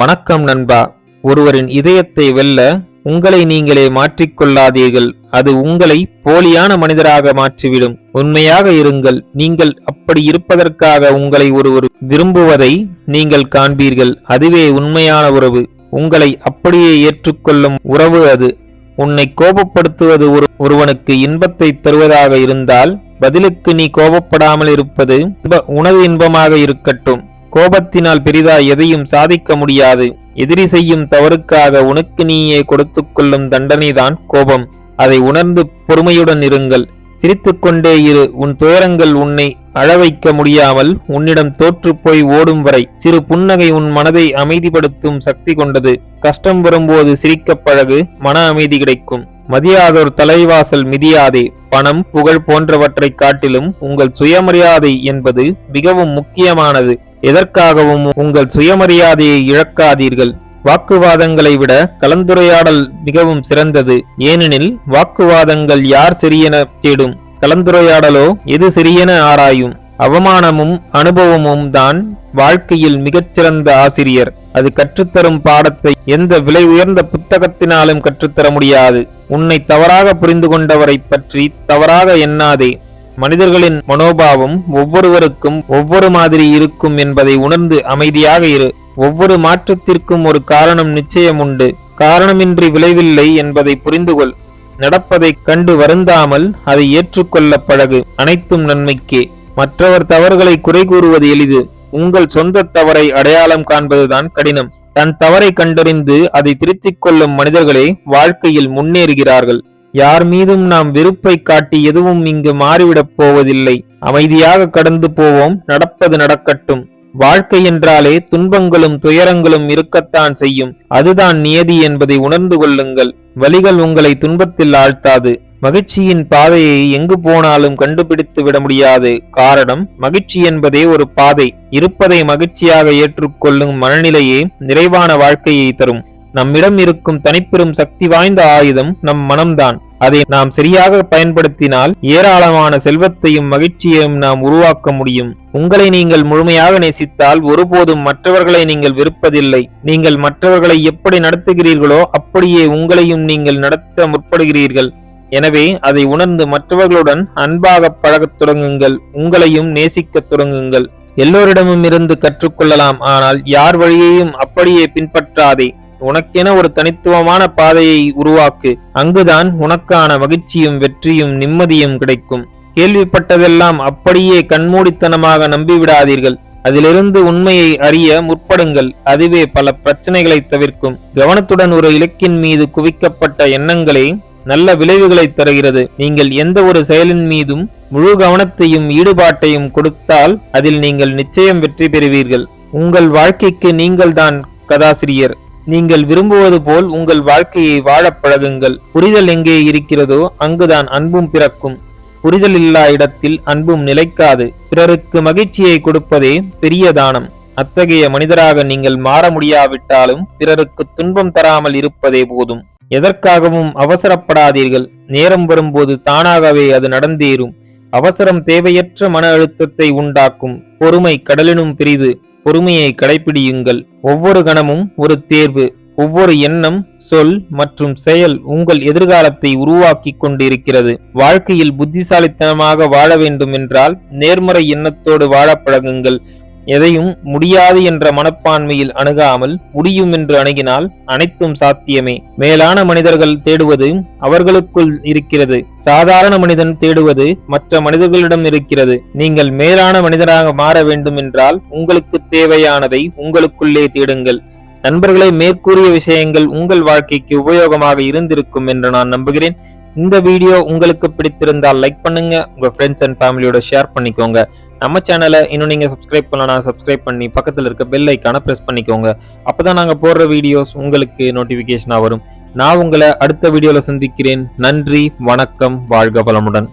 வணக்கம் நண்பா. ஒருவரின் இதயத்தை வெல்ல உங்களை நீங்களே மாற்றிக்கொள்ளாதீர்கள். அது உங்களை போலியான மனிதராக மாற்றிவிடும். உண்மையாக இருங்கள். நீங்கள் அப்படி இருப்பதற்காக உங்களை ஒருவர் விரும்புவதை நீங்கள் காண்பீர்கள். அதுவே உண்மையான உறவு. உங்களை அப்படியே ஏற்றுக்கொள்ளும் உறவு அது. உன்னை கோபப்படுத்துவது ஒரு ஒருவனுக்கு இன்பத்தை தருவதாக இருந்தால் பதிலுக்கு நீ கோபப்படாமல் இருப்பது உணவு உனது இன்பமாக இருக்கட்டும். கோபத்தினால் பெரிதாய் எதையும் சாதிக்க முடியாது. எதிரி செய்யும் தவறுக்காக உனக்கு நீயே கொடுத்து கொள்ளும் தண்டனைதான் கோபம். அதை உணர்ந்து பொறுமையுடன் இருங்கள். சிரித்துக்கொண்டே இரு. உன் துயரங்கள் உன்னை அழவைக்க முடியாமல் உன்னிடம் தோற்றுப்போய் ஓடும் வரை சிறு புன்னகை உன் மனதை அமைதிப்படுத்தும் சக்தி கொண்டது. கஷ்டம் வரும்போது சிரிக்க பழகு. மன அமைதி கிடைக்கும். மதியாதோர் தலைவாசல் மிதியாதே. பணம் புகழ் போன்றவற்றை காட்டிலும் உங்கள் சுயமரியாதை என்பது மிகவும் முக்கியமானது. எதற்காகவும் உங்கள் சுயமரியாதையை இழக்காதீர்கள். வாக்குவாதங்களை விட கலந்துரையாடல் மிகவும் சிறந்தது. ஏனெனில் வாக்குவாதங்கள் யார் சரியென தேடும்? கலந்துரையாடலோ எது சரியென ஆராயும்? அவமானமும் அனுபவமும் தான் வாழ்க்கையில் மிகச்சிறந்த ஆசிரியர். அது கற்றுத்தரும் பாடத்தை எந்த விலை உயர்ந்த புத்தகத்தினாலும் கற்றுத்தர முடியாது. உன்னை தவறாக புரிந்து கொண்டவரை பற்றி தவறாக எண்ணாதே. மனிதர்களின் மனோபாவம் ஒவ்வொருவருக்கும் ஒவ்வொரு மாதிரி இருக்கும் என்பதை உணர்ந்து அமைதியாக இரு. ஒவ்வொரு மாற்றத்திற்கும் ஒரு காரணம் நிச்சயம் உண்டு காரணமின்றி விளைவில்லை என்பதை புரிந்துகொள். நடப்பதைக் கண்டு வருந்தாமல் அதை ஏற்றுக்கொள்ள பழகு. அனைத்தும் நன்மைக்கே. மற்றவர் தவறுகளை குறை கூறுவது எளிது. உங்கள் சொந்த தவறை அடையாளம் காண்பதுதான் கடினம். தன் தவறை கண்டறிந்து அதை திருத்திக் கொள்ளும் மனிதர்களே வாழ்க்கையில் முன்னேறுகிறார்கள். யார் மீதும் நாம் வெறுப்பை காட்டி எதுவும் இங்கு மாறிவிடப் போவதில்லை. அமைதியாக கடந்து போவோம். நடப்பது நடக்கட்டும். வாழ்க்கை என்றாலே துன்பங்களும் துயரங்களும் இருக்கத்தான் செய்யும். அதுதான் நியதி என்பதை உணர்ந்து கொள்ளுங்கள். வலிகள் உங்களை துன்பத்தில் ஆழ்த்தாது. மகிழ்ச்சியின் பாதையை எங்கு போனாலும் கண்டுபிடித்து விட முடியாது. காரணம் மகிழ்ச்சி என்பதே ஒரு பாதை. இருப்பதை மகிழ்ச்சியாக ஏற்றுக்கொள்ளும் மனநிலையே நிறைவான வாழ்க்கையை தரும். நம்மிடம் இருக்கும் தனிப்பெரும் சக்தி வாய்ந்த ஆயுதம் நம் மனம்தான். அதை நாம் சரியாக பயன்படுத்தினால் ஏராளமான செல்வத்தையும் மகிழ்ச்சியையும் நாம் உருவாக்க முடியும். உங்களை நீங்கள் முழுமையாக நேசித்தால் ஒருபோதும் மற்றவர்களை நீங்கள் வெறுப்பதில்லை. நீங்கள் மற்றவர்களை எப்படி நடத்துகிறீர்களோ அப்படியே உங்களையும் நீங்கள் நடத்த முற்படுகிறீர்கள். எனவே அதை உணர்ந்து மற்றவர்களுடன் அன்பாக பழகத் தொடங்குங்கள். உங்களையும் நேசிக்கத் தொடங்குங்கள். எல்லோரிடமும் இருந்து கற்றுக்கொள்ளலாம். ஆனால் யார் வழியையும் அப்படியே பின்பற்றாதே. உனக்கென ஒரு தனித்துவமான பாதையை உருவாக்கு. அங்குதான் உனக்கான மகிழ்ச்சியும் வெற்றியும் நிம்மதியும் கிடைக்கும். கேள்விப்பட்டதெல்லாம் அப்படியே கண்மூடித்தனமாக நம்பிவிடாதீர்கள். அதிலிருந்து உண்மையை அறிய முற்படுங்கள். அதுவே பல பிரச்சனைகளை தவிர்க்கும். கவனத்துடன் ஒரு இலக்கின் மீது குவிக்கப்பட்ட எண்ணங்களே நல்ல விளைவுகளை தருகிறது. நீங்கள் எந்த ஒரு செயலின் மீதும் முழு கவனத்தையும் ஈடுபாட்டையும் கொடுத்தால் அதில் நீங்கள் நிச்சயம் வெற்றி பெறுவீர்கள். உங்கள் வாழ்க்கைக்கு நீங்கள்தான் கதாசிரியர். நீங்கள் விரும்புவது போல் உங்கள் வாழ்க்கையை வாழப் பழகுங்கள். புரிதல் எங்கே இருக்கிறதோ அங்குதான் அன்பும் பிறக்கும். புரிதல் இல்லா இடத்தில் அன்பும் நிலைக்காது. பிறருக்கு மகிழ்ச்சியை கொடுப்பதே பெரிய தானம். அத்தகைய மனிதராக நீங்கள் மாற முடியாவிட்டாலும் பிறருக்கு துன்பம் தராமல் இருப்பதே போதும். எதற்காகவும் அவசரப்படாதீர்கள். நேரம் வரும்போது தானாகவே அது நடந்தேறும். அவசரம் தேவையற்ற மன அழுத்தத்தை உண்டாக்கும். பொறுமை கடலினும் பிரிது பொறுமையை கடைபிடியுங்கள். ஒவ்வொரு கணமும் ஒரு தேர்வு ஒவ்வொரு எண்ணம் சொல் மற்றும் செயல் உங்கள் எதிர்காலத்தை உருவாக்கி கொண்டிருக்கிறது. வாழ்க்கையில் புத்திசாலித்தனமாக வாழ வேண்டும் என்றால் நேர்மறை எண்ணத்தோடு வாழ பழகுங்கள். எதையும் முடியாது என்ற மனப்பான்மையில் அணுகாமல் முடியும் என்று அணுகினால் அனைத்தும் சாத்தியமே. மேலான மனிதர்கள் தேடுவது அவர்களுக்குள் இருக்கிறது. சாதாரண மனிதன் தேடுவது மற்ற மனிதர்களிடம் இருக்கிறது. நீங்கள் மேலான மனிதராக மாற வேண்டும் என்றால் உங்களுக்கு தேவையானதை உங்களுக்குள்ளே தேடுங்கள். நண்பர்களை மேற்கூறிய விஷயங்கள் உங்கள் வாழ்க்கைக்கு உபயோகமாக இருந்திருக்கும் என்று நான் நம்புகிறேன். இந்த வீடியோ உங்களுக்கு பிடித்திருந்தால் லைக் பண்ணுங்க. உங்க ஃப்ரெண்ட்ஸ் அண்ட் ஃபேமிலியோட ஷேர் பண்ணிக்கோங்க. நம்ம சேனலை இன்னும் நீங்க சப்ஸ்கிரைப் பண்ணலாம் சப்ஸ்கிரைப் பண்ணி பக்கத்துல இருக்க பெல் ஐக்கானை ப்ரெஸ் பண்ணிக்கோங்க. அப்பதான் நாங்க போடுற வீடியோஸ் உங்களுக்கு நோட்டிஃபிகேஷனாக வரும். நான் உங்களை அடுத்த வீடியோவில் சந்திக்கிறேன். நன்றி வணக்கம் வாழ்க வளமுடன்.